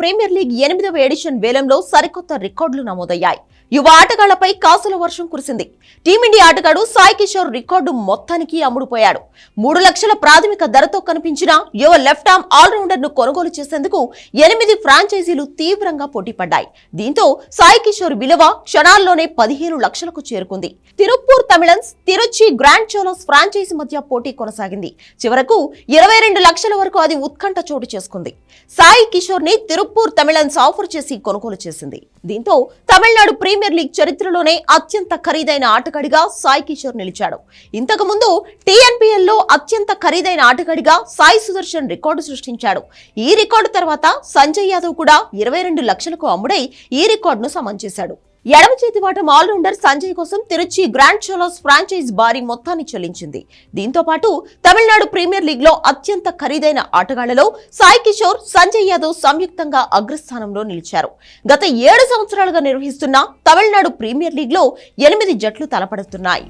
Premier league ఎనిమిదవ edition వేలంలో సరికొత్త రికార్డులు నమోదయ్యాయి. యువ ఆటగాళ్ళపై కాసుల వర్షం కురిసింది. టీమిండియా ఆటగాడు సాయి కిషోర్ రికార్డు మొత్తానికి అమ్ముడుపోయాడు. మూడు లక్షల ప్రాథమిక ధరతో కనిపించిన యువ లెఫ్ట్ ఆర్మ్ ఆల్రౌండర్ను కొనుగోలు చేసేందుకు ఎనిమిది ఫ్రాంచైజీలు తీవ్రంగా పోటీపడ్డాయి. దీంతో సాయి కిషోర్ విలువ క్షణాల్లోనే పదిహేను లక్షలకు చేరుకుంది. Tiruppur Tamilians Tiruchi grand Cholas franchise మధ్య పోటీ కొనసాగింది. చివరకు ఇరవై రెండు లక్షల వరకు అది ఉత్కంఠ చోటు చేసుకుంది. సాయి కిషోర్ని తిరుప్పూర్ తమిళన్స్ ఆఫర్ చేసి కొనుగోలు చేసింది. దీంతో తమిళనాడు ప్రీమియర్ లీగ్ చరిత్రలోనే అత్యంత ఖరీదైన ఆటగాడిగా సాయి కిషోర్ నిలిచాడు. ఇంతకు ముందు అత్యంత ఖరీదైన ఆటగాడిగా సాయి సుదర్శన్ రికార్డు సృష్టించాడు. ఈ రికార్డు తర్వాత సంజయ్ యాదవ్ కూడా ఇరవై రెండు లక్షలకు అమ్ముడై ఈ రికార్డును సమం చేశాడు. ఎడమ చేతి వాటం ఆల్రౌండర్ సంజయ్ కోసం తిరుచి గ్రాండ్ చోలోస్ ఫ్రాంచైజ్ భారీ మొత్తాన్ని చెల్లించింది. దీంతో పాటు తమిళనాడు ప్రీమియర్ లీగ్లో అత్యంత ఖరీదైన ఆటగాళ్ళలో సాయి కిషోర్ సంజయ్ యాదవ్ సంయుక్తంగా అగ్రస్థానంలో నిలిచారు. గత ఏడు సంవత్సరాలుగా నిర్వహిస్తున్న తమిళనాడు ప్రీమియర్ లీగ్లో ఎనిమిది జట్లు తలపడుతున్నాయి.